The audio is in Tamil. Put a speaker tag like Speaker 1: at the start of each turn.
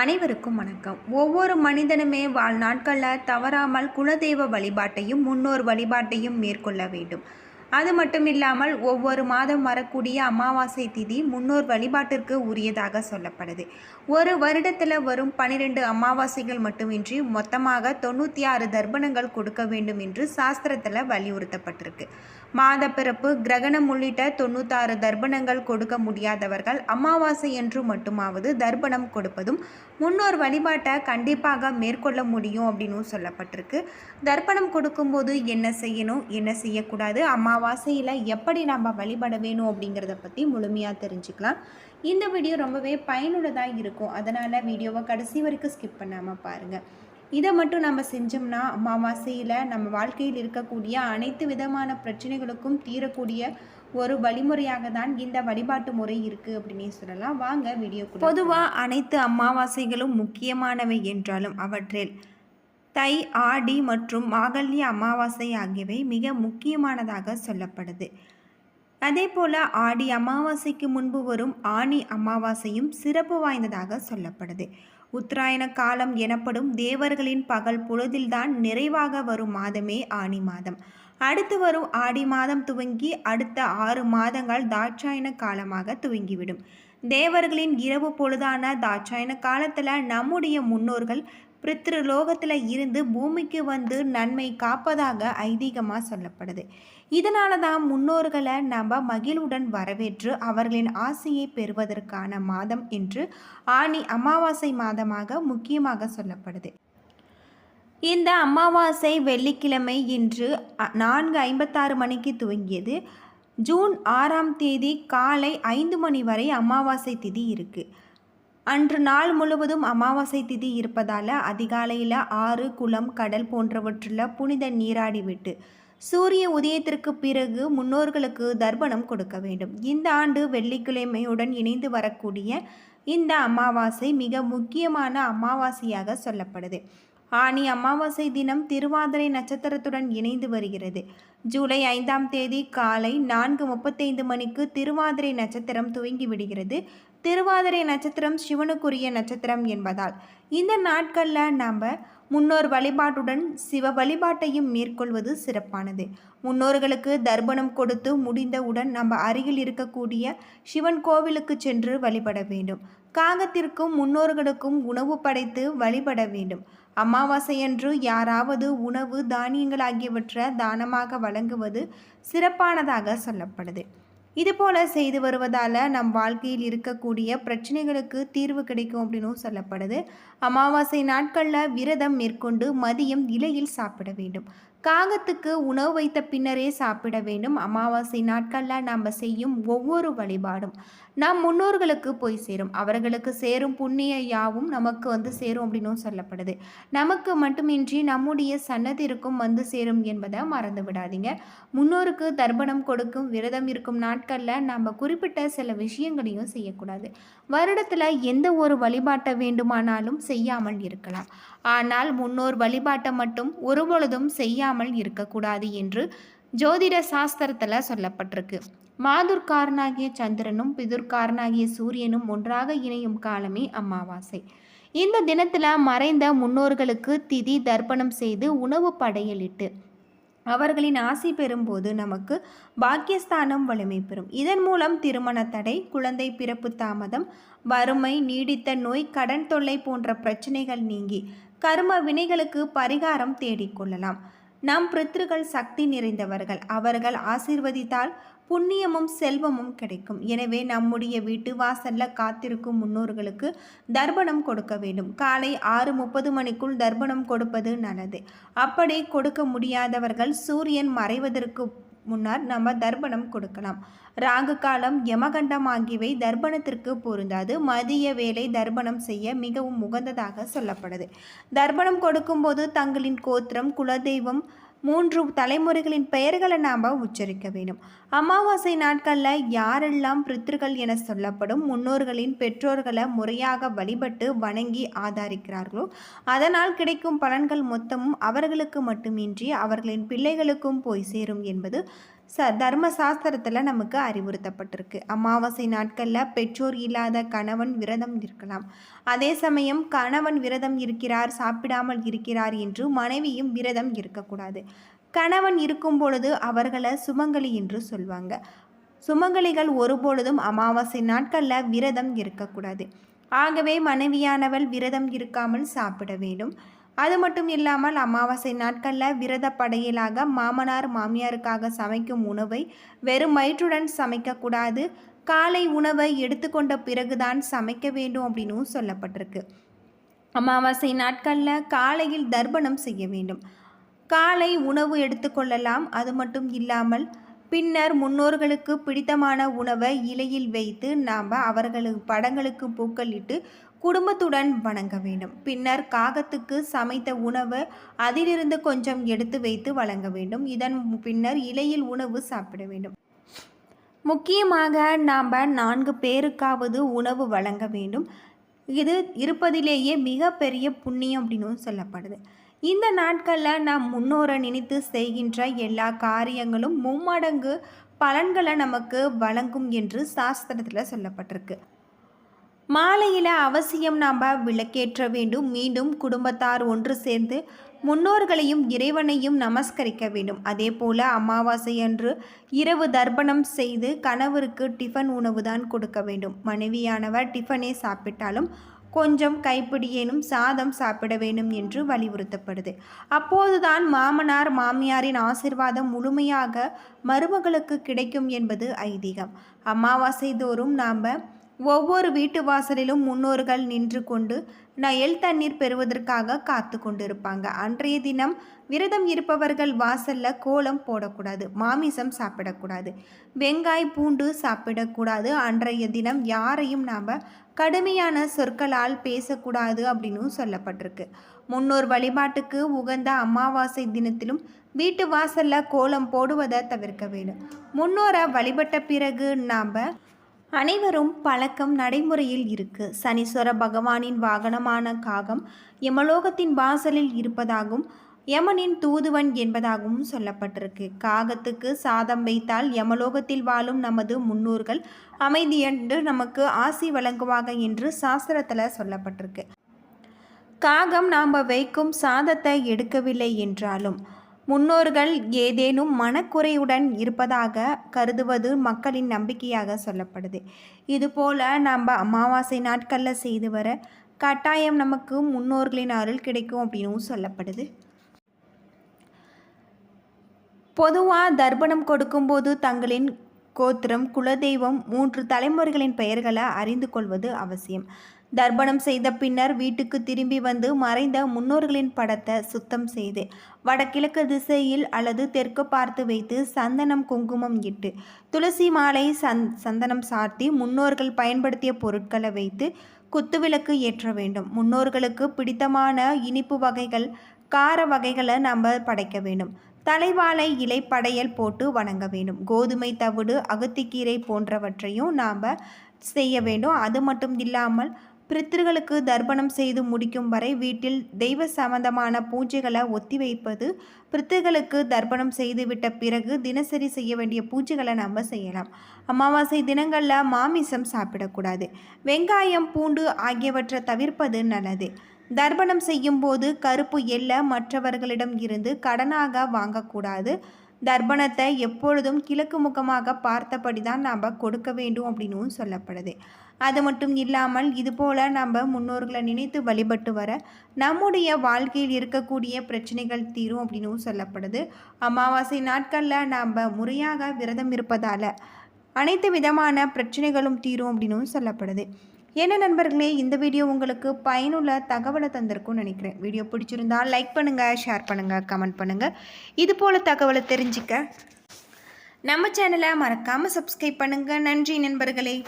Speaker 1: அனைவருக்கும் வணக்கம். ஒவ்வொரு மனிதனுமே வாழ்நாட்களில் தவறாமல் குலதெய்வ வழிபாட்டையும் முன்னோர் வழிபாட்டையும் மேற்கொள்ள வேண்டும். அது மட்டும் இல்லாமல் ஒவ்வொரு மாதம் வரக்கூடிய அமாவாசை திதி முன்னோர் வழிபாட்டிற்கு உரியதாக சொல்லப்படுது. ஒரு வருடத்தில் வரும் பனிரெண்டு அமாவாசைகள் மட்டுமின்றி மொத்தமாக தொண்ணூற்றி ஆறு தர்ப்பணங்கள் கொடுக்க வேண்டும் என்று சாஸ்திரத்தில் வலியுறுத்தப்பட்டிருக்கு. மாத பிறப்பு கிரகணம் உள்ளிட்ட தொண்ணூத்தாறு தர்ப்பணங்கள் கொடுக்க முடியாதவர்கள் அமாவாசை என்று மட்டுமாவது தர்ப்பணம் கொடுப்பதும் முன்னோர் வழிபாட்டை கண்டிப்பாக மேற்கொள்ள முடியும் அப்படின்னு சொல்லப்பட்டிருக்கு. தர்ப்பணம் கொடுக்கும்போது என்ன செய்யணும் என்ன செய்யக்கூடாது அமாவாசையில் எப்படி நம்ம வழிபட வேணும் அப்படிங்கிறத பற்றி முழுமையாக தெரிஞ்சுக்கலாம். இந்த வீடியோ ரொம்பவே பயனுள்ளதாக இருக்கும். அதனால் வீடியோவை கடைசி வரைக்கும் ஸ்கிப் பண்ணாமல் பாருங்கள் இதை மட்டும் நம்ம செஞ்சோம்னா அமாவாசையில் நம்ம வாழ்க்கையில் இருக்கக்கூடிய அனைத்து விதமான பிரச்சனைகளுக்கும் தீரக்கூடிய ஒரு வழிமுறையாக தான் இந்த வழிபாட்டு முறை இருக்குது அப்படின்னே சொல்லலாம். வாங்க வீடியோ பொதுவாக அனைத்து அமாவாசைகளும் முக்கியமானவை என்றாலும் அவற்றில் தை ஆடி மற்றும் மாகல்ய அமாவாசை ஆகியவை மிக முக்கியமானதாக சொல்லப்படுது. அதே போல் ஆடி அமாவாசைக்கு முன்பு வரும் ஆணி அமாவாசையும் சிறப்பு வாய்ந்ததாக சொல்லப்படுது. உத்தராயண காலம் எனப்படும் தேவர்களின் பகல் பொழுதில்தான் நிறைவாக வரும் மாதமே ஆணி மாதம். அடுத்து வரும் ஆடி மாதம் துவங்கி அடுத்த ஆறு மாதங்கள் தாட்சாயண காலமாக துவங்கிவிடும். தேவர்களின் இரவு பொழுதான தாட்சாயண காலத்தில் நம்முடைய முன்னோர்கள் பித்ருலோகத்தில் இருந்து பூமிக்கு வந்து நன்மை காப்பதாக ஐதீகமாக சொல்லப்படுது. இதனால தான் முன்னோர்களை நம்ம மகிழ்வுடன் வரவேற்று அவர்களின் ஆசையை பெறுவதற்கான மாதம் என்று ஆணி அமாவாசை மாதமாக முக்கியமாக சொல்லப்படுது. இந்த அமாவாசை வெள்ளிக்கிழமை இன்று நான்கு ஐம்பத்தாறு மணிக்கு துவங்கியது. ஜூன் ஆறாம் தேதி காலை ஐந்து மணி வரை அமாவாசை திதி இருக்குது அன்று நாள் முழுவதும் அமாவாசை திதி இருப்பதால் அதிகாலையில் ஆறு குளம் கடல் போன்றவற்றில் புனித நீராடிவிட்டு சூரிய உதயத்திற்கு பிறகு முன்னோர்களுக்கு தர்ப்பணம் கொடுக்க வேண்டும். இந்த ஆண்டு வெள்ளிக்கிழமையுடன் இணைந்து வரக்கூடிய இந்த அமாவாசை மிக முக்கியமான அமாவாசையாக சொல்லப்படுது. ஆனி அமாவாசை தினம் திருவாதிரை நட்சத்திரத்துடன் இணைந்து வருகிறது. ஜூலை ஐந்தாம் தேதி காலை நான்கு முப்பத்தைந்து மணிக்கு திருவாதிரை நட்சத்திரம் துவங்கி விடுகிறது. திருவாதிரை நட்சத்திரம் சிவனுக்குரிய நட்சத்திரம் என்பதால் இந்த நாட்களில் நாம் முன்னோர் வழிபாட்டுடன் சிவ வழிபாட்டையும் மேற்கொள்வது சிறப்பானது. முன்னோர்களுக்கு தர்ப்பணம் கொடுத்து முடிந்தவுடன் நம்ம அருகில் இருக்கக்கூடிய சிவன் கோவிலுக்கு சென்று வழிபட வேண்டும். காகத்திற்கும் முன்னோர்களுக்கும் உணவு படைத்து வழிபட வேண்டும். அமாவாசையன்று யாராவது உணவு தானியங்கள் ஆகியவற்றை தானமாக வழங்குவது சிறப்பானதாக சொல்லப்படுது. இதுபோல் செய்து வருவதால் நம் வாழ்க்கையில் இருக்கக்கூடிய பிரச்சனைகளுக்கு தீர்வு கிடைக்கும் அப்படின்னும் சொல்லப்படுது. அமாவாசை நாட்களில் விரதம் மேற்கொண்டு மதியம் இலையில் சாப்பிட வேண்டும். காகத்துக்கு உணவு வைத்த பின்னரே சாப்பிட வேண்டும். அமாவாசை நாட்களில் நாம் செய்யும் ஒவ்வொரு வழிபாடும் நம் முன்னோர்களுக்கு போய் சேரும். அவர்களுக்கு சேரும் புண்ணிய யாவும் நமக்கு வந்து சேரும் அப்படின்னும் சொல்லப்படுது. நமக்கு மட்டுமின்றி நம்முடைய சன்னதிற்கும் வந்து சேரும் என்பதை மறந்து விடாதீங்க. முன்னோருக்கு தர்ப்பணம் கொடுக்கும் விரதம் இருக்கும் நாட்களில் நம்ம குறிப்பிட்ட சில விஷயங்களையும் செய்யக்கூடாது. வருடத்தில் எந்த ஒரு வழிபாட்டை வேண்டுமானாலும் செய்யாமல் இருக்கலாம். ஆனால் முன்னோர் வழிபாட்டை மட்டும் ஒருபொழுதும் செய்யாமல் இருக்கக்கூடாது என்று ஜோதிட சாஸ்திரத்தில் சொல்லப்பட்டிருக்கு. மாதுர்காரனாகிய சந்திரனும் பிதுர்காரனாகிய சூரியனும் ஒன்றாக இணையும் காலமே அமாவாசை. இந்த தினத்தில் மறைந்த முன்னோர்களுக்கு திதி தர்ப்பணம் செய்து உணவு படையலிட்டு அவர்களின் ஆசை பெறும்போது நமக்கு பாக்கியஸ்தானம் வலிமை பெறும். இதன் மூலம் திருமண தடை குழந்தை பிறப்பு தாமதம் வறுமை நீடித்த நோய் கடன் தொல்லை போன்ற பிரச்சனைகள் நீங்கி கர்ம வினைகளுக்கு பரிகாரம் தேடிக்கொள்ளலாம் நம் பித்ருகள் சக்தி நிறைந்தவர்கள். அவர்கள் ஆசீர்வதித்தால் புண்ணியமும் செல்வமும் கிடைக்கும். எனவே நம்முடைய வீட்டு வாசல்ல காத்திருக்கும் முன்னோர்களுக்கு தர்ப்பணம் கொடுக்க வேண்டும். காலை ஆறு முப்பது மணிக்குள் தர்ப்பணம் கொடுப்பது நல்லது. அப்படி கொடுக்க முடியாதவர்கள் சூரியன் மறைவதற்கு முன்னர் நம்ம தர்ப்பணம் கொடுக்கலாம். ராகு காலம் யமகண்டம் ஆகியவை தர்ப்பணத்திற்கு பொருந்தாது. மதிய வேலை தர்ப்பணம் செய்ய மிகவும் உகந்ததாக சொல்லப்படுது. தர்ப்பணம் கொடுக்கும்போது தங்களின் கோத்திரம் குலதெய்வம் மூன்று தலைமுறைகளின் பெயர்களை நாம் உச்சரிக்க வேண்டும். அமாவாசை நாட்களில் யாரெல்லாம் பித்ருகள் என சொல்லப்படும் முன்னோர்களின் பெற்றோர்களை முறையாக வழிபட்டு வணங்கி ஆதரிக்கிறார்களோ அதனால் கிடைக்கும் பலன்கள் மொத்தமும் அவர்களுக்கு மட்டுமின்றி அவர்களின் பிள்ளைகளுக்கும் போய் சேரும் என்பது ச தர்ம சாஸ்திரத்தில் நமக்கு அறிவுறுத்தப்பட்டிருக்கு. அமாவாசை நாட்களில் பெற்றோர் இல்லாத கணவன் விரதம் இருக்கலாம். அதே சமயம் கணவன் விரதம் இருக்கிறார் சாப்பிடாமல் இருக்கிறார் என்று மனைவியும் விரதம் இருக்கக்கூடாது. கணவன் இருக்கும் பொழுது அவர்களை சுமங்கலி என்று சொல்வாங்க. சுமங்கலிகள் ஒருபொழுதும் அமாவாசை நாட்களில் விரதம் இருக்கக்கூடாது. ஆகவே மனைவியானவள் விரதம் இருக்காமல் சாப்பிட வேண்டும். அது மட்டும் இல்லாமல் அமாவாசை நாட்களில் விரத படையலாக மாமனார் மாமியாருக்காக சமைக்கும் உணவை வெறும் வயிற்றுடன் சமைக்கக்கூடாது காலை உணவை எடுத்துக்கொண்ட பிறகுதான் சமைக்க வேண்டும் அப்படின்னும் சொல்லப்பட்டிருக்கு. அமாவாசை நாட்களில் காலையில் தர்ப்பணம் செய்ய வேண்டும். காலை உணவு எடுத்துக்கொள்ளலாம் அது மட்டும் இல்லாமல் பின்னர் முன்னோர்களுக்கு பிடித்தமான உணவை இலையில் வைத்து நாம் அவர்களுக்கு படங்களுக்கு பூக்களிட்டு குடும்பத்துடன் வணங்க வேண்டும். பின்னர் காகத்துக்கு சமைத்த உணவு அதிலிருந்து கொஞ்சம் எடுத்து வைத்து வழங்க வேண்டும். இதன் பின்னர் இலையில் உணவு சாப்பிட வேண்டும். முக்கியமாக நாம் நான்கு பேருக்காவது உணவு வழங்க வேண்டும். இது இருப்பதிலேயே மிகப்பெரிய புண்ணியம் அப்படின்னும் சொல்லப்படுது. இந்த நாட்களில் நாம் முன்னோரை நினைத்து செய்கின்ற எல்லா காரியங்களும் மும்மடங்கு பலன்களை நமக்கு வழங்கும் என்று சாஸ்திரத்தில் சொல்லப்பட்டிருக்கு. மாலையில் அவசியம் நாம் விளக்கேற்ற வேண்டும். மீண்டும் குடும்பத்தார் ஒன்று சேர்ந்து முன்னோர்களையும் இறைவனையும் நமஸ்கரிக்க வேண்டும். அதே போல் அமாவாசை அன்று இரவு தர்ப்பணம் செய்து கணவருக்கு டிஃபன் உணவு தான் கொடுக்க வேண்டும். மனைவியானவர் டிஃபனே சாப்பிட்டாலும் கொஞ்சம் கைப்பிடியேனும் சாதம் சாப்பிட வேண்டும் என்று வலியுறுத்தப்படுது. அப்போதுதான் மாமனார் மாமியாரின் ஆசிர்வாதம் முழுமையாக மருமகளுக்கு கிடைக்கும் என்பது ஐதீகம். அமாவாசை தோறும் நாம் ஒவ்வொரு வீட்டு வாசலிலும் முன்னோர்கள் நின்று கொண்டு நயல் தண்ணீர் பெறுவதற்காக காத்து கொண்டிருப்பாங்க. அன்றைய தினம் விரதம் இருப்பவர்கள் வாசல்ல கோலம் போடக்கூடாது மாமிசம் சாப்பிடக்கூடாது வெங்காய் பூண்டு சாப்பிடக்கூடாது. அன்றைய தினம் யாரையும் நாம் கடுமையான சொற்களால் பேசக்கூடாது அப்படின்னு சொல்லப்பட்டிருக்கு. முன்னோர் வழிபாட்டுக்கு உகந்த அமாவாசை தினத்திலும் வீட்டு வாசல்ல கோலம் போடுவதை தவிர்க்க வேண்டும். முன்னோரை வழிபட்ட பிறகு நாம் அனைவரும் பழக்கம் நடைமுறையில் இருக்கு. சனீஸ்வர பகவானின் வாகனமான காகம் யமலோகத்தின் வாசலில் இருப்பதாகவும் யமனின் தூதுவன் என்பதாகவும் சொல்லப்பட்டிருக்கு. காகத்துக்கு சாதம் வைத்தால் யமலோகத்தில் வாழும் நமது முன்னோர்கள் அமைதியென்று நமக்கு ஆசி வழங்குவாங்க என்று சாஸ்திரத்தில் சொல்லப்பட்டிருக்கு. காகம் நாம் வைக்கும் சாதத்தை எடுக்கவில்லை என்றாலும் முன்னோர்கள் ஏதேனும் மனக்குறையுடன் இருப்பதாக கருதுவது மக்களின் நம்பிக்கையாக சொல்லப்படுது. இதுபோல் நம்ம அமாவாசை நாட்களில் செய்து வர கட்டாயம் நமக்கு முன்னோர்களின் அருள் கிடைக்கும் அப்படின்னும் சொல்லப்படுது. பொதுவாக தர்ப்பணம் கொடுக்கும்போது தங்களின் கோத்திரம் குலதெய்வம் மூன்று தலைமுறைகளின் பெயர்களை அறிந்து கொள்வது அவசியம். தர்ப்பணம் செய்த பின்னர் வீட்டுக்கு திரும்பி வந்து மறைந்த முன்னோர்களின் படத்தை சுத்தம் செய்து வடகிழக்கு திசையில் அல்லது தெற்கு பார்த்து வைத்து சந்தனம் குங்குமம் இட்டு துளசி மாலை சந் சந்தனம் சார்த்தி முன்னோர்கள் பயன்படுத்திய பொருட்களை வைத்து குத்துவிளக்கு ஏற்ற வேண்டும். முன்னோர்களுக்கு பிடித்தமான இனிப்பு வகைகள் கார வகைகளை நம்ம படைக்க வேண்டும். தலைவாழை இலை படையல் போட்டு வணங்க வேண்டும். கோதுமை தவிடு அகத்திக்கீரை போன்றவற்றையும் நாம் செய்ய வேண்டும். அது மட்டும் இல்லாமல் பிரித்திருகளுக்கு தர்ப்பணம் செய்து முடிக்கும் வரை வீட்டில் தெய்வ சம்பந்தமான பூஜைகளை ஒத்தி வைப்பது பிரித்திருகளுக்கு தர்ப்பணம் செய்துவிட்ட பிறகு தினசரி செய்ய வேண்டிய பூஜைகளை நம்ம செய்யலாம். அமாவாசை தினங்களில் மாமிசம் சாப்பிடக்கூடாது. வெங்காயம் பூண்டு ஆகியவற்றை தவிர்ப்பது நல்லது. தர்ப்பணம் செய்யும் போது கருப்பு எல்லை மற்றவர்களிடம் இருந்து கடனாக வாங்கக்கூடாது. தர்ப்பணத்தை எப்பொழுதும் கிழக்கு முகமாக பார்த்தபடி தான் நாம் கொடுக்க வேண்டும் அப்படின்னு சொல்லப்படுது. அது மட்டும் இல்லாமல் இதுபோல் நம்ம முன்னோர்களை நினைத்து வழிபட்டு வர நம்முடைய வாழ்க்கையில் இருக்கக்கூடிய பிரச்சனைகள் தீரும் அப்படின்னு சொல்லப்படுது. அமாவாசை நாட்களில் நாம் முறையாக விரதம் இருப்பதால் அனைத்து விதமான பிரச்சனைகளும் தீரும் அப்படின்னு சொல்லப்படுது. என்ன நண்பர்களே இந்த வீடியோ உங்களுக்கு பயனுள்ள தகவலை தந்திருக்கும்னு நினைக்கிறேன். வீடியோ பிடிச்சிருந்தால் லைக் பண்ணுங்கள் ஷேர் பண்ணுங்கள் கமெண்ட் பண்ணுங்கள் இது போல் தகவலை தெரிஞ்சுக்க நம்ம சேனலை மறக்காமல் சப்ஸ்கிரைப் பண்ணுங்கள் நன்றி நண்பர்களே.